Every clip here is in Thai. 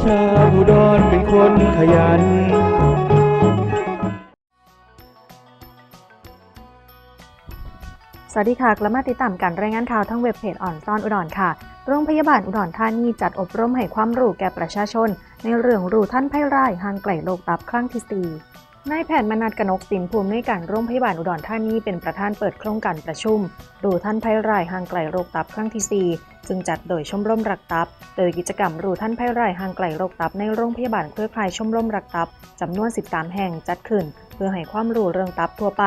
คนขยัน สวัสดีค่ะ กลับมาติดตามการรายงานข่าวทั้งเว็บเพจอ่อนซ่อนอุดรค่ะ โรงพยาบาลอุดรธานีจัดอบรมให้ความรู้แก่ประชาชน ในเรื่องรู้ท่านไพ่ร่ายห่างไกลโรคตับครั้งที่สี่ นายแพทย์มนัดกนกสินภูมิในการโรงพยาบาลอุดรธานีเป็นประธานเปิดโครงการประชุมรู้ท่านไพ่รายห่างไกลโรคตับครั้งที่สี่ซึ่งจัดโดยชมรมรักตับ โดยกิจกรรมรูท่านไพ่รายห่างไกลโรคตับในโรงพยาบาลเครือข่ายชมรมรักตับจำนวน 13 แห่งจัดขึ้น เพื่อให้ความรู้เรื่องตับทั่วไป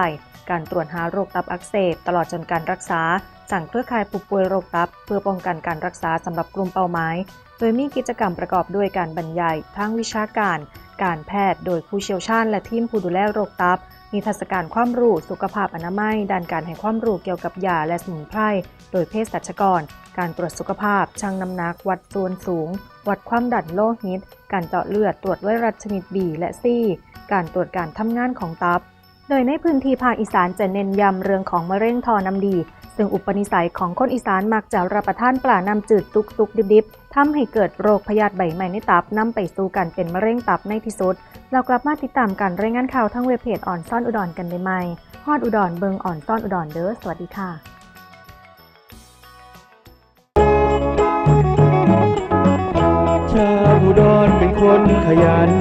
การตรวจหาโรคตับอักเสบ ตลอดจนการรักษาสั่งเครือข่ายผู้ป่วยโรคตับ เพื่อป้องกันการรักษาสำหรับกลุ่มเป้าหมาย โดยมีกิจกรรมประกอบด้วยการบรรยายทางวิชาการ การแพทย์ โดยผู้เชี่ยวชาญและทีมผู้ดูแลโรคตับมีทรรศการความรู้สุขภาพอนามัย ด้านการให้ความรู้เกี่ยวกับยาและสมุนไพร โดยเภสัชกร การตรวจสุขภาพ ชั่งน้ำหนัก วัดส่วนสูง วัดความดันโลหิต การเจาะเลือด ตรวจไวรัสชนิด B และ C การตรวจการทำงานของตับ โดยในพื้นที่ภาคอีสานจะเน้นย้ำเรื่องของมะเร็งทอน้ำดี ซึ่งอุปนิสัยของคนอีสานมักจะรับประทานปลาน้ำจืดตุกตุกดิบๆทำให้เกิดโรคพยาธิใบใหม่ในตับนำไปสู่การเป็นมะเร็งตับในที่สุด เรากลับมาติดตามการรายงานข่าวทั้งเว็บเพจอ่อนซ่อนอุดรกันได้ไหมฮอดอุดรเบิงอ่อนซ่อนอุดรเด้อสวัสดีค่ะชาวอุดรเป็นคนขยัน